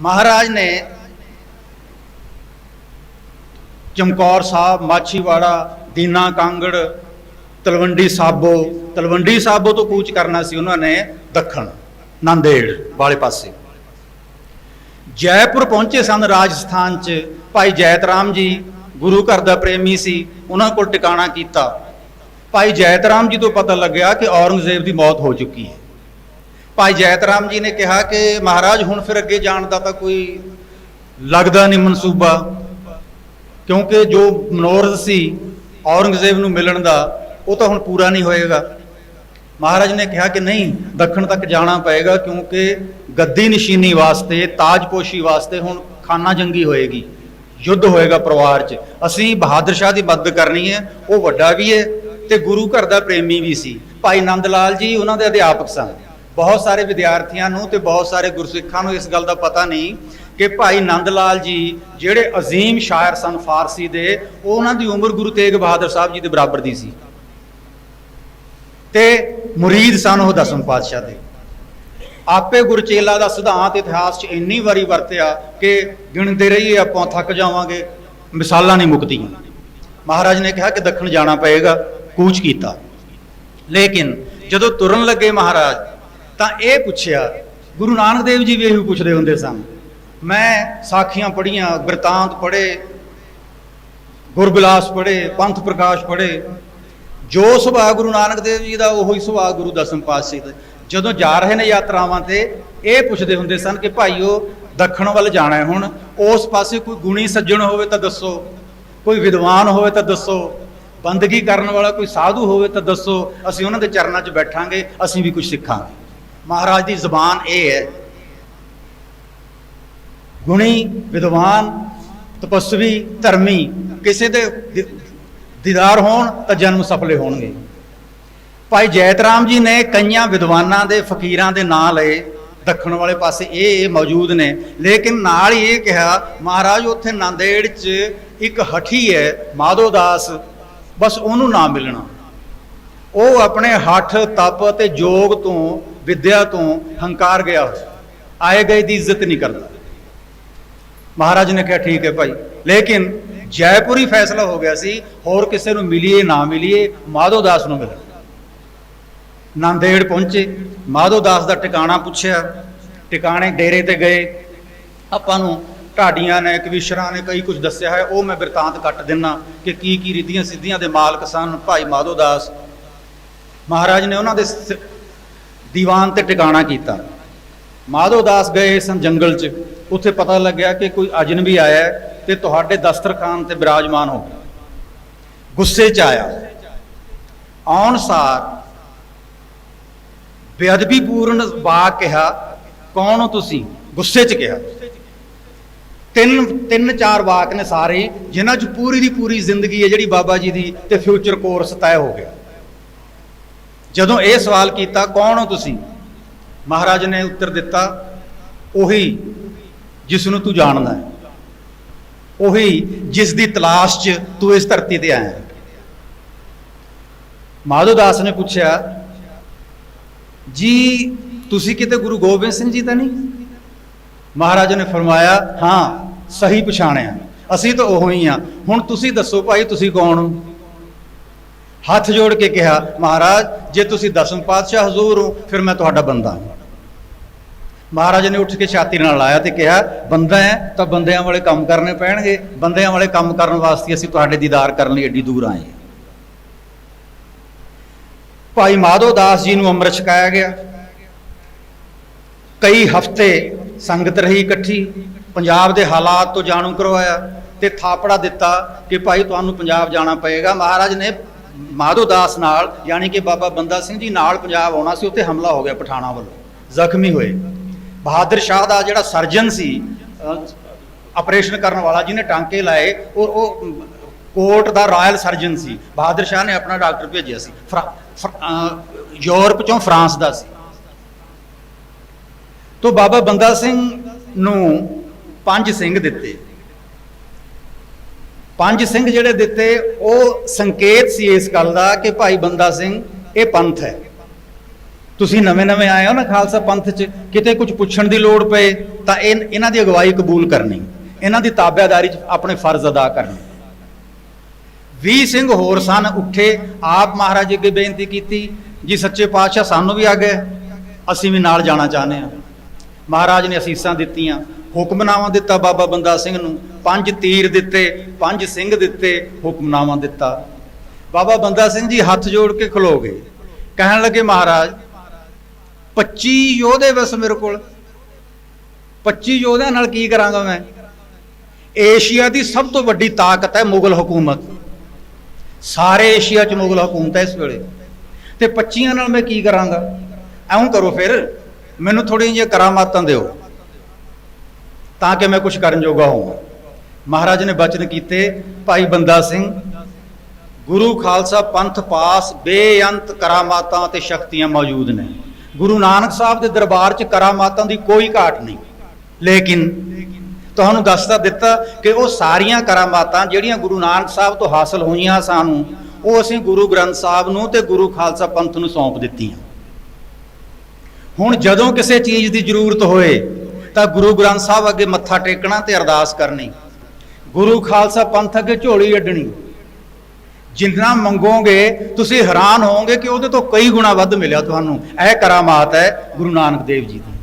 ਮਹਾਰਾਜ ਨੇ ਚਮਕੌਰ ਸਾਹਿਬ, ਮਾਛੀਵਾੜਾ, ਦੀਨਾ ਕਾਂਗੜ, ਤਲਵੰਡੀ ਸਾਬੋ ਤਲਵੰਡੀ ਸਾਬੋ ਤੋਂ ਕੂਚ ਕਰਨਾ ਸੀ ਉਹਨਾਂ ਨੇ ਦੱਖਣ, ਨੰਦੇੜ, ਵਾਲੇ ਪਾਸੇ। ਜੈਪੁਰ ਪਹੁੰਚੇ ਸਨ ਰਾਜਸਥਾਨ ਚ, ਭਾਈ ਜੈਤ ਰਾਮ ਜੀ, ਗੁਰੂ ਘਰ ਦਾ ਪ੍ਰੇਮੀ ਸੀ, ਉਹਨਾਂ ਕੋਲ ਟਿਕਾਣਾ ਕੀਤਾ। ਭਾਈ ਜੈਤ ਰਾਮ ਜੀ ਤੋਂ ਪਤਾ ਲੱਗਿਆ ਕਿ ਔਰੰਗਜ਼ੇਬ ਦੀ ਮੌਤ ਹੋ ਚੁੱਕੀ ਹੈ। ਭਾਈ ਜੈਤ ਰਾਮ ਜੀ ਨੇ ਕਿਹਾ ਕਿ ਮਹਾਰਾਜ, ਹੁਣ ਫਿਰ ਅੱਗੇ ਜਾਣ ਦਾ ਤਾਂ ਕੋਈ ਲੱਗਦਾ ਨਹੀਂ ਮਨਸੂਬਾ। ਕਿਉਂਕਿ ਜੋ ਮਨੋਰਥ ਸੀ ਔਰੰਗਜ਼ੇਬ ਨੂੰ ਮਿਲਣ ਦਾ, ਉਹ ਤਾਂ ਹੁਣ ਪੂਰਾ ਨਹੀਂ ਹੋਏਗਾ। ਮਹਾਰਾਜ ਨੇ ਕਿਹਾ ਕਿ ਨਹੀਂ, ਦੱਖਣ ਤੱਕ ਜਾਣਾ ਪਏਗਾ ਕਿਉਂਕਿ ਗੱਦੀ ਨਿਸ਼ੀਨੀ ਵਾਸਤੇ, ਤਾਜਪੋਸ਼ੀ ਵਾਸਤੇ ਹੁਣ ਖਾਨਾ ਜੰਗੀ ਹੋਏਗੀ। ਯੁੱਧ ਹੋਏਗਾ ਪਰਿਵਾਰ 'ਚ। ਅਸੀਂ ਬਹਾਦਰ ਸ਼ਾਹ ਦੀ ਮਦਦ ਕਰਨੀ ਹੈ, ਉਹ ਵੱਡਾ ਵੀ ਹੈ ਤੇ ਗੁਰੂ ਘਰ ਦਾ ਪ੍ਰੇਮੀ ਵੀ ਸੀ। ਭਾਈ ਨੰਦ ਲਾਲ ਜੀ, ਉਹਨਾਂ ਦੇ ਅਧਿਆਪਕ ਸਨ। ਬਹੁਤ ਸਾਰੇ ਵਿਦਿਆਰਥੀਆਂ ਨੂੰ ਤੇ ਬਹੁਤ ਸਾਰੇ ਗੁਰਸਿੱਖਾਂ ਨੂੰ ਇਸ ਗੱਲ ਦਾ ਪਤਾ ਨਹੀਂ ਕਿ ਭਾਈ ਨੰਦ ਲਾਲ ਜੀ ਜਿਹੜੇ ਅਜ਼ੀਮ ਸ਼ਾਇਰ ਸਨ ਫਾਰਸੀ ਦੇ ਉਹਨਾਂ ਦੀ ਉਮਰ ਗੁਰੂ ਤੇਗ ਬਹਾਦਰ ਸਾਹਿਬ ਜੀ ਦੇ ਬਰਾਬਰ ਦੀ ਸੀ। ਤੇ ਮੁਰੀਦ ਸਨ ਉਹ ਦਸਮ ਪਾਤਸ਼ਾਹ ਦੇ। ਆਪੇ ਗੁਰਚੇਲਾ ਦਾ ਸਿਧਾਂਤ ਇਤਿਹਾਸ 'ਚ ਇੰਨੀ ਵਾਰੀ ਵਰਤਿਆ ਕਿ ਗਿਣਦੇ ਰਹੀਏ ਆਪਾਂ, ਥੱਕ ਜਾਵਾਂਗੇ, ਮਿਸਾਲਾਂ ਨਹੀਂ ਮੁੱਕਦੀਆਂ। ਮਹਾਰਾਜ ਨੇ ਕਿਹਾ ਕਿ ਦੱਖਣ ਜਾਣਾ ਪਏਗਾ, ਕੂਚ ਕੀਤਾ। ਲੇਕਿਨ ਜਦੋਂ ਤੁਰਨ ਲੱਗੇ ਮਹਾਰਾਜ ਤਾਂ ਇਹ ਪੁੱਛਿਆ, ਗੁਰੂ ਨਾਨਕ ਦੇਵ ਜੀ ਵੀ ਇਹੋ ਪੁੱਛਦੇ ਹੁੰਦੇ ਸਨ। ਮੈਂ ਸਾਖੀਆਂ ਪੜ੍ਹੀਆਂ, ਬਿਰਤਾਂਤ ਪੜ੍ਹੇ, ਗੁਰਬਿਲਾਸ ਪੜ੍ਹੇ, ਪੰਥ ਪ੍ਰਕਾਸ਼ ਪੜ੍ਹੇ। ਜੋ ਸੁਭਾਅ ਗੁਰੂ ਨਾਨਕ ਦੇਵ ਜੀ ਦਾ, ਉਹੀ ਸੁਭਾਅ ਗੁਰੂ ਦਸਮ ਪਾਤਸ਼ਾਹ ਦਾ। ਜਦੋਂ ਜਾ ਰਹੇ ਨੇ ਯਾਤਰਾਵਾਂ ਤੇ, ਇਹ ਪੁੱਛਦੇ ਹੁੰਦੇ ਸਨ ਕਿ ਭਾਈਓ, ਦੱਖਣ ਵੱਲ ਜਾਣਾ ਹੈ ਹੁਣ। ਉਸ ਪਾਸੇ ਕੋਈ ਗੁਣੀ ਸੱਜਣ ਹੋਵੇ ਤਾਂ ਦੱਸੋ, ਕੋਈ ਵਿਦਵਾਨ ਹੋਵੇ ਤਾਂ ਦੱਸੋ, ਬੰਦਗੀ ਕਰਨ ਵਾਲਾ ਕੋਈ ਸਾਧੂ ਹੋਵੇ ਤਾਂ ਦੱਸੋ, ਅਸੀਂ ਉਹਨਾਂ ਦੇ ਚਰਨਾਂ 'ਚ ਬੈਠਾਂਗੇ, ਅਸੀਂ ਵੀ ਕੁਝ ਸਿੱਖਾਂਗੇ। ਮਹਾਰਾਜ ਦੀ ਜ਼ਬਾਨ ਇਹ ਹੈ, ਗੁਣੀ, ਵਿਦਵਾਨ, ਤਪਸਵੀ, ਧਰਮੀ, ਕਿਸੇ ਦੇ ਦਿ- ਦੀਦਾਰ ਹੋਣ ਤਾਂ ਜਨਮ ਸਫਲੇ ਹੋਣਗੇ। ਭਾਈ ਜੈਤ ਰਾਮ ਜੀ ਨੇ ਕਈਆਂ ਵਿਦਵਾਨਾਂ ਦੇ ਫਕੀਰਾਂ ਦੇ ਨਾਂ ਲਏ, ਦੱਖਣ ਵਾਲੇ ਪਾਸੇ ਇਹ ਇਹ ਮੌਜੂਦ ਨੇ, ਲੇਕਿਨ ਨਾਲ ਹੀ ਇਹ ਕਿਹਾ, ਮਹਾਰਾਜ ਉੱਥੇ ਨਾਂਦੇੜ 'ਚ ਇੱਕ ਹਠੀ ਹੈ, ਮਾਧੋ ਦਾਸ, ਬਸ ਉਹਨੂੰ ਨਾ ਮਿਲਣਾ। ਉਹ ਆਪਣੇ ਹੱਠ, ਤਪ ਅਤੇ ਜੋਗ ਤੋਂ ਵਿੱਦਿਆ ਤੋਂ ਹੰਕਾਰ ਗਿਆ ਹੋਇਆ। ਆਏ ਗਏ ਦੀ ਇੱਜ਼ਤ ਨਹੀਂ ਕਰਦਾ। ਮਹਾਰਾਜ ਨੇ ਕਿਹਾ, ਠੀਕ ਹੈ ਭਾਈ। ਲੇਕਿਨ ਜੈਪੁਰੀ ਫੈਸਲਾ ਹੋ ਗਿਆ ਸੀ, ਹੋਰ ਕਿਸੇ ਨੂੰ ਮਿਲੀਏ, ਨਾ ਮਿਲੀਏ, ਮਾਧੋ ਦਾਸ ਨੂੰ ਮਿਲਣਾ ਨਾਂਦੇੜ ਪਹੁੰਚੇ। ਮਾਧੋ ਦਾਸ ਦਾ ਟਿਕਾਣਾ ਪੁੱਛਿਆ। ਟਿਕਾਣੇ ਡੇਰੇ ਤੇ ਗਏ। ਆਪਾਂ ਨੂੰ ਢਾਡੀਆਂ ਨੇ, ਕਵੀਸ਼ਰਾਂ ਨੇ ਕਈ ਕੁਝ ਦੱਸਿਆ ਹੈ। ਉਹ ਮੈਂ ਬਿਰਤਾਂਤ ਕੱਟ ਦਿੰਨਾ ਕਿ ਕੀ ਕੀ ਰਿੱਧੀਆਂ ਸਿੱਧੀਆਂ ਦੇ ਮਾਲਕ ਸਨ ਭਾਈ ਮਾਧੋ ਦਾਸ। ਮਹਾਰਾਜ ਨੇ ਉਹਨਾਂ ਦੇ ਦੀਵਾਨ ਤੇ ਟਿਕਾਣਾ ਕੀਤਾ। ਮਾਧੋ ਦਾਸ ਗਏ ਸਨ ਜੰਗਲ 'ਚ। ਉੱਥੇ ਪਤਾ ਲੱਗਿਆ ਕਿ ਕੋਈ ਅਜਨਬੀ ਆਇਆ ਹੈ ਤੇ ਤੁਹਾਡੇ ਦਸਤਰਖਾਨ ਤੇ ਬਿਰਾਜਮਾਨ ਹੋ ਗਿਆ। ਗੁੱਸੇ 'ਚ ਆਇਆ। ਆਉਣ ਸਾਰ ਬੇਅਦਬੀ ਪੂਰਨ ਵਾਕ ਕਿਹਾ, ਕੌਣ ਹੋ ਤੁਸੀਂ? ਗੁੱਸੇ 'ਚ ਕਿਹਾ। ਤਿੰਨ ਤਿੰਨ, ਚਾਰ ਵਾਕ ਨੇ ਸਾਰੇ, ਜਿਨ੍ਹਾਂ 'ਚ ਪੂਰੀ ਦੀ ਪੂਰੀ ਜ਼ਿੰਦਗੀ ਹੈ ਜਿਹੜੀ ਬਾਬਾ ਜੀ ਦੀ ਤੇ ਫਿਊਚਰ ਕੋਰਸ ਤੈਅ ਹੋ ਗਿਆ। ਜਦੋਂ ਇਹ ਸਵਾਲ ਕੀਤਾ, ਕੌਣ ਹੋ ਤੁਸੀਂ? ਮਹਾਰਾਜ ਨੇ ਉੱਤਰ ਦਿੱਤਾ, ਉਹੀ ਜਿਸ ਨੂੰ ਤੂੰ ਜਾਣਦਾ ਹੈ। ਉਹੀ ਜਿਸ ਦੀ ਤਲਾਸ਼ 'ਚ ਤੂੰ ਇਸ ਧਰਤੀ ਤੇ ਆਇਆ ਹੈ। ਮਾਧੋ ਦਾਸ ਨੇ ਪੁੱਛਿਆ, ਜੀ, ਤੁਸੀਂ ਕਿਤੇ ਗੁਰੂ ਗੋਬਿੰਦ ਸਿੰਘ ਜੀ ਤਾਂ ਨਹੀਂ? ਮਹਾਰਾਜ ਨੇ ਫਰਮਾਇਆ, ਹਾਂ, ਸਹੀ ਪਛਾਣਿਆ। ਅਸੀਂ ਤਾਂ ਉਹੋ ਹੀ ਆ ਹੁਣ ਤੁਸੀਂ ਦੱਸੋ ਭਾਈ, ਤੁਸੀਂ ਕੌਣ ਹੋ? ਹੱਥ ਜੋੜ ਕੇ ਕਿਹਾ, ਮਹਾਰਾਜ, ਜੇ ਤੁਸੀਂ ਦਸਮ ਪਾਤਸ਼ਾਹ ਹਜ਼ੂਰ ਹੋ, ਫਿਰ ਮੈਂ ਤੁਹਾਡਾ ਬੰਦਾ ਹਾਂ। ਮਹਾਰਾਜ ਨੇ ਉੱਠ ਕੇ ਛਾਤੀ ਨਾਲ ਲਾਇਆ ਤੇ ਕਿਹਾ, ਬੰਦਾ ਹੈ, ਤਾਂ ਬੰਦਿਆਂ ਵਾਲੇ ਕੰਮ ਕਰਨੇ ਪੈਣਗੇ। ਬੰਦਿਆਂ ਵਾਲੇ ਕੰਮ ਕਰਨ ਵਾਸਤੇ ਅਸੀਂ ਤੁਹਾਡੇ ਦੀਦਾਰ ਕਰਨ ਲਈ ਏਡੀ ਦੂਰ ਆਏ ਭਾਈ ਮਾਧੋ ਦਾਸ ਜੀ ਨੂੰ ਅੰਮ੍ਰਿਤ ਛਕਾਇਆ ਗਿਆ। ਕਈ ਹਫ਼ਤੇ ਸੰਗਤ ਰਹੀ ਇਕੱਠੀ, ਪੰਜਾਬ ਦੇ ਹਾਲਾਤ ਤੋਂ ਜਾਣੂ ਕਰਵਾਇਆ ਤੇ ਥਾਪੜਾ ਦਿੱਤਾ ਕਿ ਭਾਈ, ਤੁਹਾਨੂੰ ਪੰਜਾਬ ਜਾਣਾ ਪਏਗਾ। ਮਹਾਰਾਜ ਨੇ ਮਾਧੋ ਦਾਸ ਨਾਲ, ਯਾਨੀ ਕਿ ਬਾਬਾ ਬੰਦਾ ਸਿੰਘ ਜੀ ਨਾਲ ਪੰਜਾਬ ਆਉਣਾ ਸੀ, ਉੱਥੇ ਹਮਲਾ ਹੋ ਗਿਆ ਪਠਾਣਾ ਵੱਲੋਂ, ਜ਼ਖਮੀ ਹੋਏ। ਬਹਾਦਰ ਸ਼ਾਹ ਦਾ ਜਿਹੜਾ ਸਰਜਨ ਸੀ ਆਪਰੇਸ਼ਨ ਕਰਨ ਵਾਲਾ, ਜਿਹਨੇ ਟਾਂਕੇ ਲਾਏ ਔਰ ਉਹ ਕੋਰਟ ਦਾ ਰਾਇਲ ਸਰਜਨ ਸੀ। ਬਹਾਦਰ ਸ਼ਾਹ ਨੇ ਆਪਣਾ ਡਾਕਟਰ ਭੇਜਿਆ ਸੀ। ਫਰਾ- ਫਰ- ਯੂਰਪ ਚੋਂ ਫਰਾਂਸ ਦਾ ਸੀ। ਤੋਂ ਬਾਬਾ ਬੰਦਾ ਸਿੰਘ ਨੂੰ ਪੰਜ ਸਿੰਘ ਦਿੱਤੇ। ਪੰਜ ਸਿੰਘ ਜਿਹੜੇ ਦਿੱਤੇ, ਉਹ ਸੰਕੇਤ ਸੀ ਇਸ ਗੱਲ ਦਾ ਕਿ ਭਾਈ ਬੰਦਾ ਸਿੰਘ, ਇਹ ਪੰਥ ਹੈ। ਤੁਸੀਂ ਨਵੇਂ-ਨਵੇਂ ਆਏ ਹੋ ਨਾ ਖਾਲਸਾ ਪੰਥ 'ਚ, ਕਿਤੇ ਕੁਝ ਪੁੱਛਣ ਦੀ ਲੋੜ ਪਏ, ਤਾਂ ਇਹ, ਇਹਨਾਂ ਦੀ ਅਗਵਾਈ ਕਬੂਲ ਕਰਨੀ, ਇਹਨਾਂ ਦੀ ਤਾਬਿਆਦਾਰੀ 'ਚ ਆਪਣੇ ਫਰਜ਼ ਅਦਾ ਕਰਨੇ। 20 ਸਿੰਘ ਹੋਰ ਸਨ, ਉੱਠੇ, ਆਪ ਮਹਾਰਾਜ ਅੱਗੇ ਬੇਨਤੀ ਕੀਤੀ, ਜੀ ਸੱਚੇ ਪਾਤਸ਼ਾਹ ਸਾਨੂੰ ਵੀ ਆ ਗਏ, ਅਸੀਂ ਵੀ ਨਾਲ ਜਾਣਾ ਚਾਹੁੰਦੇ ਹਾਂ। ਮਹਾਰਾਜ ਨੇ ਅਸੀਸਾਂ ਦਿੱਤੀਆਂ, ਹੁਕਮਨਾਮਾ ਦਿੱਤਾ ਬਾਬਾ ਬੰਦਾ ਸਿੰਘ ਨੂੰ ਪੰਜ ਤੀਰ ਦਿੱਤੇ, ਪੰਜ ਸਿੰਘ ਦਿੱਤੇ, ਹੁਕਮਨਾਮਾ ਦਿੱਤਾ। ਬਾਬਾ ਬੰਦਾ ਸਿੰਘ ਜੀ ਹੱਥ ਜੋੜ ਕੇ ਖਲੋ ਗਏ। ਕਹਿਣ ਲੱਗੇ, ਮਹਾਰਾਜ 25 ਯੋਧੇ ਬਸ ਮੇਰੇ ਕੋਲ। 25 ਯੋਧਿਆਂ ਨਾਲ ਕੀ ਕਰਾਂਗਾ ਮੈਂ? ਏਸ਼ੀਆ ਦੀ ਸਭ ਤੋਂ ਵੱਡੀ ਤਾਕਤ ਹੈ ਮੁਗਲ ਹਕੂਮਤ। ਸਾਰੇ ਏਸ਼ੀਆ 'ਚ ਮੁਗਲ ਹਕੂਮਤ ਹੈ ਇਸ ਵੇਲੇ। ਤੇ 25 ਨਾਲ ਮੈਂ ਕੀ ਕਰਾਂਗਾ? ਐਉਂ ਕਰੋ ਫਿਰ। ਮੈਨੂੰ ਥੋੜ੍ਹੀਆਂ ਜਿਹੀਆਂ ਕਰਾਮਾਤਾਂ ਦਿਓ। ਤਾਂ ਕਿ ਮੈਂ ਕੁਝ ਕਰਨ ਜੋਗਾ ਹੋਵਾਂ। ਮਹਾਰਾਜ ਨੇ ਬਚਨ ਕੀਤੇ, ਭਾਈ ਬੰਦਾ ਸਿੰਘ, ਗੁਰੂ ਖਾਲਸਾ ਪੰਥ ਪਾਸ ਬੇਅੰਤ ਕਰਾਮਾਤਾਂ ਤੇ ਸ਼ਕਤੀਆਂ ਮੌਜੂਦ ਨੇ। ਗੁਰੂ ਨਾਨਕ ਸਾਹਿਬ ਦੇ ਦਰਬਾਰ 'ਚ ਕਰਾਮਾਤਾਂ ਦੀ ਕੋਈ ਘਾਟ ਨਹੀਂ। ਲੇਕਿਨ ਤੁਹਾਨੂੰ ਦੱਸਦਾ ਦਿੱਤਾ ਕਿ ਉਹ ਸਾਰੀਆਂ ਕਰਾਮਾਤਾਂ ਜਿਹੜੀਆਂ ਗੁਰੂ ਨਾਨਕ ਸਾਹਿਬ ਤੋਂ ਹਾਸਲ ਹੋਈਆਂ ਸਾਨੂੰ, ਉਹ ਅਸੀਂ ਗੁਰੂ ਗ੍ਰੰਥ ਸਾਹਿਬ ਨੂੰ ਤੇ ਗੁਰੂ ਖਾਲਸਾ ਪੰਥ ਨੂੰ ਸੌਂਪ ਦਿੱਤੀਆਂ। ਹੁਣ ਜਦੋਂ ਕਿਸੇ ਚੀਜ਼ ਦੀ ਜ਼ਰੂਰਤ ਹੋਏ, ਤਾਂ ਗੁਰੂ ਗ੍ਰੰਥ ਸਾਹਿਬ ਅੱਗੇ ਮੱਥਾ ਟੇਕਣਾ ਤੇ ਅਰਦਾਸ ਕਰਨੀ। ਗੁਰੂ ਖਾਲਸਾ ਪੰਥ ਅੱਗੇ ਝੋਲੀ ਅੱਡਣੀ। ਜਿੰਨਾ ਮੰਗੋਗੇ, ਤੁਸੀਂ ਹੈਰਾਨ ਹੋਵੋਗੇ ਕਿ ਉਹਦੇ ਤੋਂ ਕਈ ਗੁਣਾ ਵੱਧ ਮਿਲਿਆ ਤੁਹਾਨੂੰ। ਇਹ ਕਰਾਮਾਤ ਹੈ ਗੁਰੂ ਨਾਨਕ ਦੇਵ ਜੀ ਦੀ।